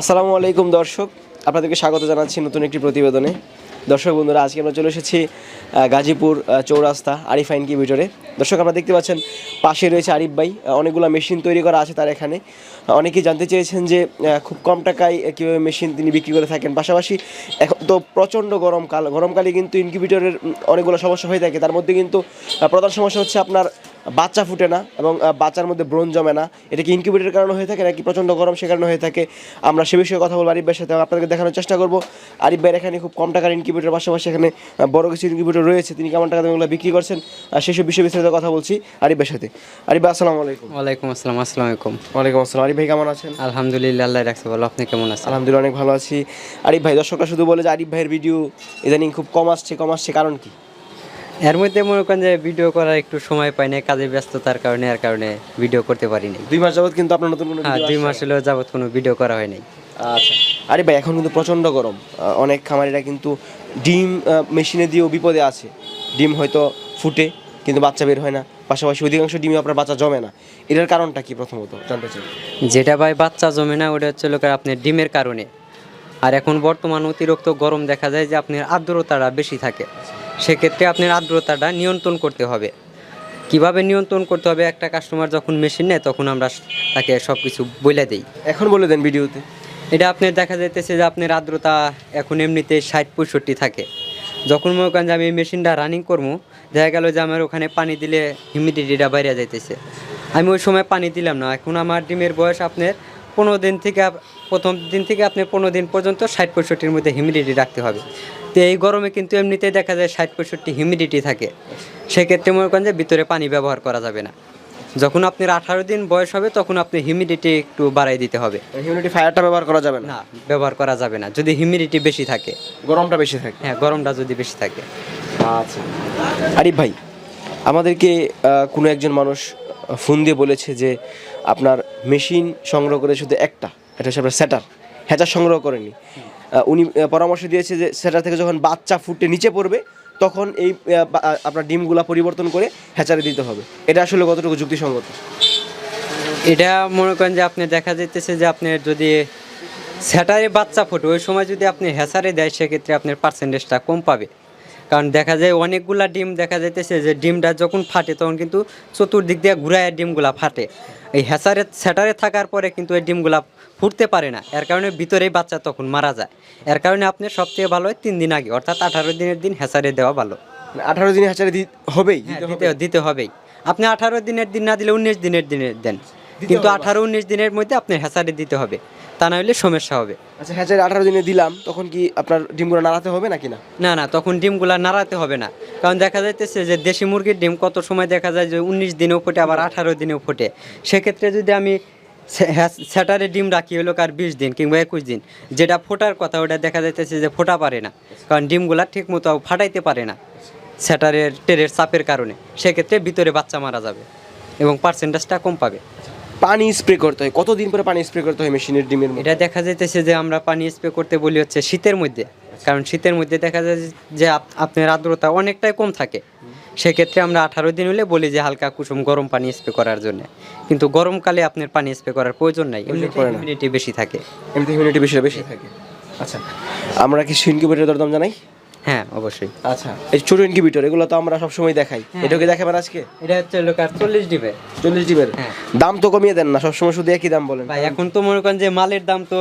আসসালামু আলাইকুম দর্শক, আপনাদেরকে স্বাগত জানাচ্ছি নতুন একটি প্রতিবেদনে। দর্শক বন্ধুরা, আজকে আমরা চলে এসেছি গাজীপুর চৌরাস্তা, আরিফ আইন কি ভিতরে দর্শক, আপনারা দেখতে পাচ্ছেন পাশে রয়েছে আরিফ ভাই অনেকগুলো মেশিন তৈরি করা আছে তার এখানে। অনেকেই জানতে চেয়েছেন যে খুব কম টাকায় কীভাবে মেশিন তিনি বিক্রি করে থাকেন। পাশাপাশি এখন তো প্রচণ্ড গরমকাল গরমকালে কিন্তু ইনকিউবেটরের অনেকগুলো সমস্যা হয়ে থাকে। তার মধ্যে কিন্তু প্রধান সমস্যা হচ্ছে আপনার বাচ্চা ফুটে না এবং বাচ্চার মধ্যে ব্রণ জমে না। এটা কি ইনকিউবেটরের কারণে হয়ে থাকে নাকি প্রচণ্ড গরম সে কারণে হয়ে থাকে? আমরা সে বিষয়ে কথা বলব আরিফ ভাইয়ের সাথে। আপনাদেরকে দেখানোর চেষ্টা করব। আরিফ ভাইয়ের এখানে খুব কম টাকার ইনকিউবেটর পাশাপাশি এখানে বড় কিছু ইনকিউবেটর রয়েছে। তিনি কেমন টাকা এগুলো বিক্রি করছেন? আর সেসব বিষয়ে বিস্তারিত কথা বলছি আরিফ ভাইয়ের সাথে। আরিফ ভাই আসসালামু আলাইকুম। ওয়ালাইকুম আসসালাম আসসালামু আলাইকুম। ওয়ালাইকুম আসসালাম। আরিফ ভাই কেমন আছেন? আলহামদুলিল্লাহ আল্লাহ রাখছে বলো আপনি কেমন আছেন? আলহামদুলিল্লাহ অনেক ভালো আছি। আরিফ ভাই দর্শকরা শুধু বলে যে আরিফ ভাইয়ের ভিডিও ইদানিং খুব কম আসছে কম আসছে কারণ কি? এর মধ্যে মনে করেন যে ভিডিও করার একটু সময় পাই না কাজে ব্যস্ততার কারণে এর কারণে ভিডিও করতে পারিনি দুই মাস যাবত কিন্তু আপনার নতুন কোনো হ্যাঁ video দুই মাস হলেও যাবত কোনো ভিডিও করা হয় নাই। আচ্ছা। আরে ভাই এখন কিন্তু প্রচণ্ড গরম। আহ, অনেক খামারিরা কিন্তু ডিম মেশিনে দিয়েও বিপদে আছে। ডিম হয়তো ফুটে কিন্তু বাচ্চা বের হয় না। পাশাপাশি অধিকাংশ ডিমে আপনার বাচ্চা জমে না। এটার কারণটা কি প্রথমত জানতে চাই। যেটা ভাই বাচ্চা জমে না ওটা হচ্ছে লোকের আপনার ডিমের কারণে। আর এখন বর্তমান অতিরিক্ত গরম দেখা যায় যে আপনার আর্দ্রতাটা বেশি থাকে। সেক্ষেত্রে আপনার আর্দ্রতাটা নিয়ন্ত্রণ করতে হবে। কীভাবে নিয়ন্ত্রণ করতে হবে? একটা কাস্টমার যখন মেশিন নেয় তখন আমরা তাকে সব কিছু বলে দিই। এখন বলে দেন ভিডিওতে। এটা আপনার দেখা যাইতেছে যে আপনার আর্দ্রতা এখন এমনিতে ষাট পঁয়ষট্টি থাকে। যখন মনে করেন যে আমি এই মেশিনটা রানিং করব দেখা গেল যে আমার ওখানে পানি দিলে হিউমিডিটিটা বাইরে যাইতেছে। আমি ওই সময় পানি দিলাম না। এখন আমার ডিমের বয়স আপনার পনেরো দিন থেকে প্রথম দিন থেকে আপনি পনেরো দিন পর্যন্ত ষাট পঁয়ষট্টির মধ্যে হিউমিডিটি রাখতে হবে। তো এই গরমে কিন্তু এমনিতেই দেখা যায় ষাট পঁয়ষট্টি হিউমিডিটি থাকে। সেক্ষেত্রে মনে করেন যে ভিতরে পানি ব্যবহার করা যাবে না। যখন আপনার আঠারো দিন বয়স হবে তখন আপনি হিউমিডিটি একটু বাড়াই দিতে হবে। হিউমিডিটি ফায়ারটা ব্যবহার করা যাবে না? ব্যবহার করা যাবে না। যদি হিউমিডিটি বেশি থাকে। গরমটা বেশি থাকে? হ্যাঁ গরমটা যদি বেশি থাকে। আচ্ছা। আরিফ ভাই আমাদেরকে কোনো একজন মানুষ ফোন দিয়ে বলেছে যে আপনার মেশিন সংগ্রহ করে শুধু একটা এটা হচ্ছে আপনার সেটার হ্যাচার সংগ্রহ করেনি। উনি পরামর্শ দিয়েছে যে সেটা থেকে যখন বাচ্চা ফুটে নিচে পড়বে, তখন এই আপনার ডিমগুলা পরিবর্তন করে হ্যাচারে দিতে হবে। এটা আসলে কতটুকু যুক্তিসঙ্গত? এটা মনে করেন যে আপনি দেখা যাইতেছে যে আপনার যদি স্যাটারে বাচ্চা ফোটে, ওই সময় যদি আপনি হ্যাসারে দেয়, সেক্ষেত্রে আপনার পার্সেন্টেজটা কম পাবে। কারণ দেখা যায় অনেকগুলা ডিম, দেখা যাইতেছে যে ডিমটা যখন ফাটে, তখন কিন্তু চতুর্দিক দিয়ে ঘুরায় ডিমগুলা ফাটে। এই হ্যাসারে স্যাটারে থাকার পরে কিন্তু এই ডিমগুলা ফুটতে পারে না। এর কারণে ভিতরেই বাচ্চা তখন মারা যায়। এর কারণে আপনি সবথেকে ভালো হয় তিন দিন আগে অর্থাৎ আঠারো দিনের দিন হ্যাসারে দেওয়া ভালো। মানে আঠারো দিনে হ্যাচারে দি হবেই হ্যাঁ, দিতে দিতে হবে? হবেই। আপনি আঠারো দিনের দিন না দিলে উনিশ দিনের দিনে দেন। কিন্তু আঠারো উনিশ দিনের মধ্যে আপনি হ্যাসারে দিতে হবে। তা না হলে সমস্যা হবে। আচ্ছা হ্যাচারে আঠারো দিনে দিলাম তখন কি আপনার ডিমগুলো নাড়াতে হবে নাকি না? না না তখন ডিমগুলা নাড়াতে হবে না। কারণ দেখা যাইতেছে যে দেশি মুরগির ডিম কত সময় দেখা যায় যে উনিশ দিনেও ফোটে আবার আঠারো দিনেও ফোটে। সেক্ষেত্রে যদি আমি স্যাটারে ডিম রাখি হলো কার বিশ দিন কিংবা একুশ দিন। যেটা ফোটার কথা ওটা দেখা যাইতেছে যে ফোটা পারে না। কারণ ডিমগুলা ঠিক মতো ফাটাইতে পারে না স্যাটারের টেরের চাপের কারণে। সেক্ষেত্রে ভিতরে বাচ্চা মারা যাবে এবং পার্সেন্টেজটা কম পাবে। পানি স্প্রে করতে হয়। কতদিন পরে পানি স্প্রে করতে হয় মেশিনের ডিমের এটা দেখা যাইতেছে যে আমরা পানি স্প্রে করতে বলি হচ্ছে শীতের মধ্যে। কারণ শীতের মধ্যে দেখা যায় যে আপ- আপনার আর্দ্রতা অনেকটাই কম থাকে। সেক্ষেত্রে আমরা আঠারো দিন হলে বলি যে হালকা কুসুম গরম পানি স্প্রে করার জন্য। কিন্তু গরমকালে আপনার পানি স্প্রে করার প্রয়োজন নাই ইমিউনিটি বেশি থাকে। হিউমিডিটি বেশি বেশি থাকে। আচ্ছা আমরা কি ইনকিউবেটরের দরদাম জানাই? হ্যাঁ অবশ্যই। আচ্ছা এই ছোট ইনকিউবেটর এগুলো তো আমরা সবসময় দেখাই। এটাকে দেখাবেন আজকে? এটা হচ্ছে লোক চল্লিশ ডিবে। চল্লিশ ডিমের হ্যাঁ। দাম তো কমিয়ে দেন না সবসময় শুধু একই দাম বলেন। ভাই এখন তো মনে করেন যে মালের দাম তো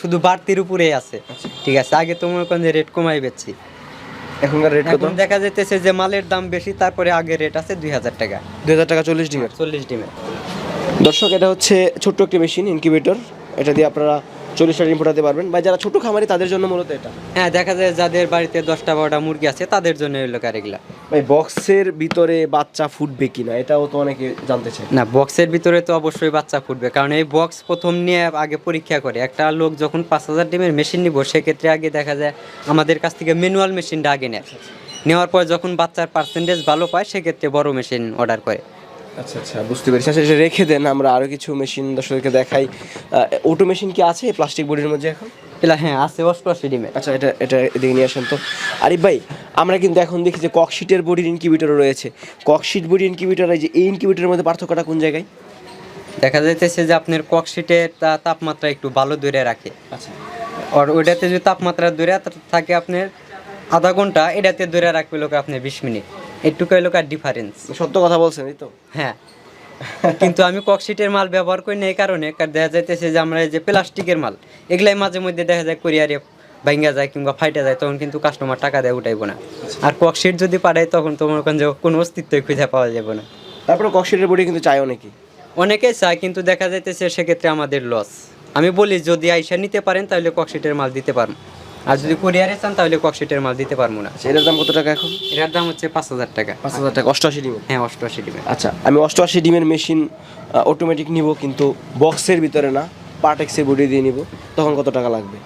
শুধু বাড়তির উপরেই আছে। ঠিক আছে আগে তো মনে করেন যে রেট কমাই বেচছি। এখনকার রেট কত? দেখা যাইতেছে যে মালের দাম বেশি তারপরে আগে রেট আছে দুই হাজার টাকা। দুই হাজার টাকা চল্লিশ ডিমের? চল্লিশ ডিমের। দর্শক এটা হচ্ছে ছোট্ট একটি মেশিন ইনকিউবেটর এটা দিয়ে আপনারা চল্লিশটা ডিম ফোটাতে পারবেন। বা যারা ছোট খামারি তাদের জন্য মূলত এটা। হ্যাঁ দেখা যায় যাদের বাড়িতে দশটা বারোটা মুরগি আছে তাদের জন্য এগুলো কার এগুলা ভাই বক্সের ভিতরে বাচ্চা ফুটবে কিনা এটাও তো অনেকে জানতে চায়। না বক্সের ভিতরে তো অবশ্যই বাচ্চা ফুটবে। কারণ এই বক্স প্রথম নিয়ে আগে পরীক্ষা করে। একটা লোক যখন পাঁচ হাজার ডিমের মেশিন নিব সেক্ষেত্রে আগে দেখা যায় আমাদের কাছ থেকে ম্যানুয়াল মেশিনটা আগে নেয়। নেওয়ার পর যখন বাচ্চার পার্সেন্টেজ ভালো পায় সেক্ষেত্রে বড় মেশিন অর্ডার করে। আচ্ছা আচ্ছা বুঝতে পেরেছি। আচ্ছা এটা রেখে দেন আমরা আরও কিছু মেশিন দর্শকদেরকে দেখাই। অটো মেশিন কি আছে প্লাস্টিক বডির মধ্যে এখন? এলা হ্যাঁ আছে অষ্টআশি ডিমের আচ্ছা এটা এটা এদিকে নিয়ে আসেন তো। আরিফ ভাই আমরা কিন্তু এখন দেখি যে ককশিটের বডির ইনকিউবেটরও রয়েছে। ককশিট বডি ইনকিউবেটর এই যে এই ইনকিউবেটরের মধ্যে পার্থক্যটা কোন জায়গায়? দেখা যাইতেছে যে আপনার ককশিটের তা- তাপমাত্রা একটু ভালো দূরে রাখে। আচ্ছা। আর ওইটাতে যদি তাপমাত্রা দূরে থাকে আপনার আধা ঘণ্টা এটাতে দূরে রাখবে লোক আপনার বিশ মিনিট। একটুকু লোক কার ডিফারেন্স সত্য কথা বলছেন এই তো। হ্যাঁ। কিন্তু আমি ককশিটের মাল ব্যবহার করি না এই কারণে কারণ দেখা যাইতেছে যে আমরা এই যে প্লাস্টিকের মাল এগুলাই মাঝে মধ্যে দেখা যায় কোরিয়ারে ভাঙ্গা যায় কিংবা ফাইটা যায় তখন কিন্তু কাস্টমার টাকা দেয় উঠাইবো না। আর ককশিট যদি পাঠায় তখন তোমার করেন যে কোনো অস্তিত্বই খুঁজে পাওয়া যাবে না। তারপরে ককশিটের বডি কিন্তু চায় অনেকেই। অনেকেই চায় কিন্তু দেখা যাইতেছে সেক্ষেত্রে আমাদের লস আমি বলি যদি আইসা নিতে পারেন তাহলে ককশিটের মাল দিতে পারব আর যদি কোরিয়ারে চান তাহলে কক্সিটের মাল দিতে পারব না। আচ্ছা এটার দাম কত টাকা এখন? এটার দাম হচ্ছে পাঁচ হাজার টাকা। পাঁচ হাজার টাকা অষ্টআশি ডিমের? হ্যাঁ অষ্টআশি ডিমের। আচ্ছা আমি অষ্টআশি ডিমের মেশিন অটোমেটিক নিব কিন্তু বক্সের ভিতরে না পার্টেক্সের বডি দিয়ে নিব তখন কত টাকা লাগবে?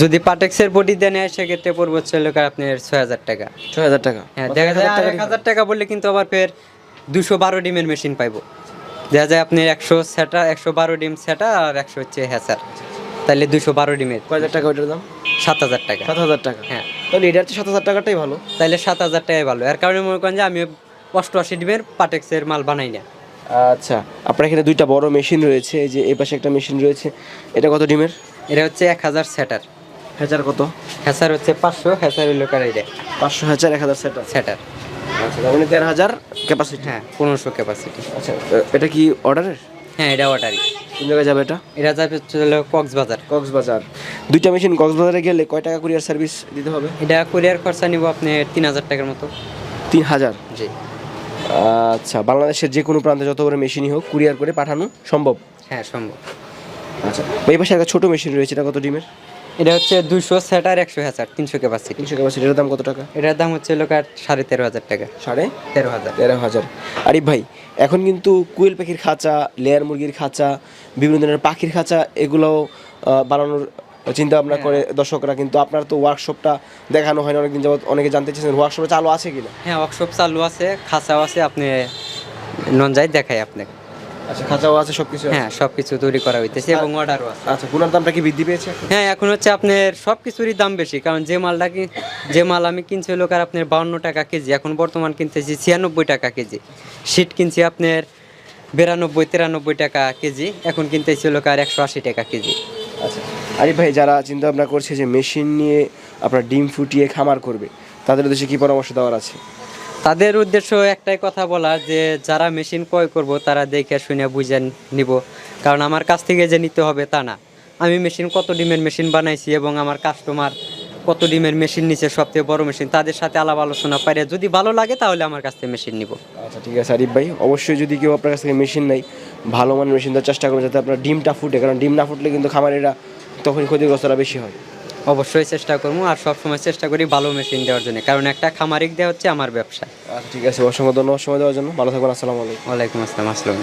যদি পাটেক্সের বডি দেন নেয় সেক্ষেত্রে পড়ব হচ্ছে আপনার ছয় হাজার টাকা। ছয় হাজার টাকা? হ্যাঁ দেখা যায় এক হাজার টাকা বললে কিন্তু আবার ফের দুশো বারো ডিমের মেশিন পাইবো। দেখা যায় আপনি একশো সেটা একশো বারো ডিম সেটা আর একশো হচ্ছে হ্যাসার তাহলে দুশো বারো ডিমের। কয় হাজার টাকা ওইটার দাম? সাত হাজার টাকা। সাত হাজার টাকা। হ্যাঁ। তাহলে এটার চেয়ে সাত হাজার টাকাটাই ভালো। তাহলে সাত হাজার টাকাই ভালো। এর কারণে মনে করেন যে আমি অষ্টআশি ডিমের পাটেক্সের মাল বানাই না। আচ্ছা আপনার এখানে দুইটা বড় মেশিন রয়েছে এই যে এই পাশে একটা মেশিন রয়েছে। এটা কত ডিমের? এটা হচ্ছে এক হাজার সেটার। হাজার কত? হ্যাসার হচ্ছে পাঁচশো হ্যাসার হইল কার এটা পাঁচশো হাজার এক হাজার সেটা সেটার। আচ্ছা তার মানে দেড় হাজার ক্যাপাসিটি হ্যাঁ পনেরোশো ক্যাপাসিটি আচ্ছা এটা কি অর্ডারের হ্যাঁ এটা অর্ডারই কোন জায়গায় যাবে এটা? এটা যাবে হলো কক্সবাজার। কক্সবাজার। দুইটা মেশিন কক্সবাজারে গেলে কয় টাকা কুরিয়ার সার্ভিস দিতে হবে? এটা কুরিয়ার খরচা নিব আপনি তিন হাজার টাকার মতো। তিন হাজার? জি। আচ্ছা বাংলাদেশের যে কোনো প্রান্তে যত বড় মেশিনই হোক কুরিয়ার করে পাঠানো সম্ভব? হ্যাঁ সম্ভব। আচ্ছা এই পাশে একটা ছোটো মেশিন রয়েছে এটা কত ডিমের? এটা হচ্ছে দুশো সেটার একশো হাজার তিনশো ক্যাপাসিটি তিনশো ক্যাপাসিটি এটার দাম কত টাকা? এটার দাম হচ্ছে লোক আর সাড়ে তেরো হাজার টাকা। সাড়ে তেরো হাজার। তেরো হাজার। আরিফ ভাই এখন কিন্তু কুয়েল পাখির খাঁচা লেয়ার মুরগির খাঁচা বিভিন্ন ধরনের পাখির খাঁচা এগুলোও বানানোর চিন্তা ভাবনা করে দর্শকরা। কিন্তু আপনার তো ওয়ার্কশপটা দেখানো হয় না অনেকদিন যাবত অনেকে জানতে চেয়েছেন ওয়ার্কশপে চালু আছে কিনা? হ্যাঁ ওয়ার্কশপ চালু আছে খাঁচাও আছে আপনি নন যাই দেখাই আপনাকে। আচ্ছা খাঁচাও আছে সব কিছু হ্যাঁ তৈরি করা হইতেছে এবং অর্ডারও আছে। আচ্ছা গুনার দামটা কি বৃদ্ধি পেয়েছে হ্যাঁ এখন হচ্ছে আপনার সব কিছুরই দাম বেশি কারণ যে মালটা কি যে মাল আমি কিনছি হলো কার আপনার বাউন্ন টাকা কেজি এখন বর্তমান কিনতেছি ছিয়ানব্বই টাকা কেজি। কিনছি আপনার বিরানব্বই তিরানব্বই টাকা কেজি এখন কিনতেছি হলো কার একশো আশি টাকা কেজি। আচ্ছা আরিফ ভাই যারা চিন্তা ভাবনা করছে যে মেশিন নিয়ে আপনার ডিম ফুটিয়ে খামার করবে তাদের উদ্দেশ্যে কি পরামর্শ দেওয়ার আছে? তাদের উদ্দেশ্য একটাই কথা বলা, যে যারা মেশিন ক্রয় করব, তারা দেখে শুনে বুঝে নিব। কারণ আমার কাছ থেকে যে নিতে হবে তা না। আমি মেশিন কত ডিমের মেশিন বানাইছি এবং আমার কাস্টমার কত ডিমের মেশিন নিচ্ছে সবথেকে বড় মেশিন তাদের সাথে আলাপ আলোচনা পারে যদি ভালো লাগে, তাহলে আমার কাছ থেকে মেশিন নিব। আচ্ছা ঠিক আছে, আরিফ ভাই, অবশ্যই যদি কেউ আপনার কাছ থেকে মেশিন নেই ভালো মানের মেশিন দেওয়ার চেষ্টা করবেন যাতে আপনার ডিমটা ফুটে। কারণ ডিম না ফুটলে কিন্তু খামারিরা তখন ক্ষতিগ্রস্তরা বেশি হয়। অবশ্যই চেষ্টা করব আর সবসময় চেষ্টা করি ভালো মেশিন দেওয়ার জন্য। কারণ একটা খামারিক দেওয়া হচ্ছে আমার ব্যবসা। আচ্ছা ঠিক আছে। অসংখ্য ধন্যবাদ সময় দেওয়ার জন্য। ভালো থাকবেন। আসসালামু আলাইকুম। ওয়ালাইকুম আসসালাম। আসসালাম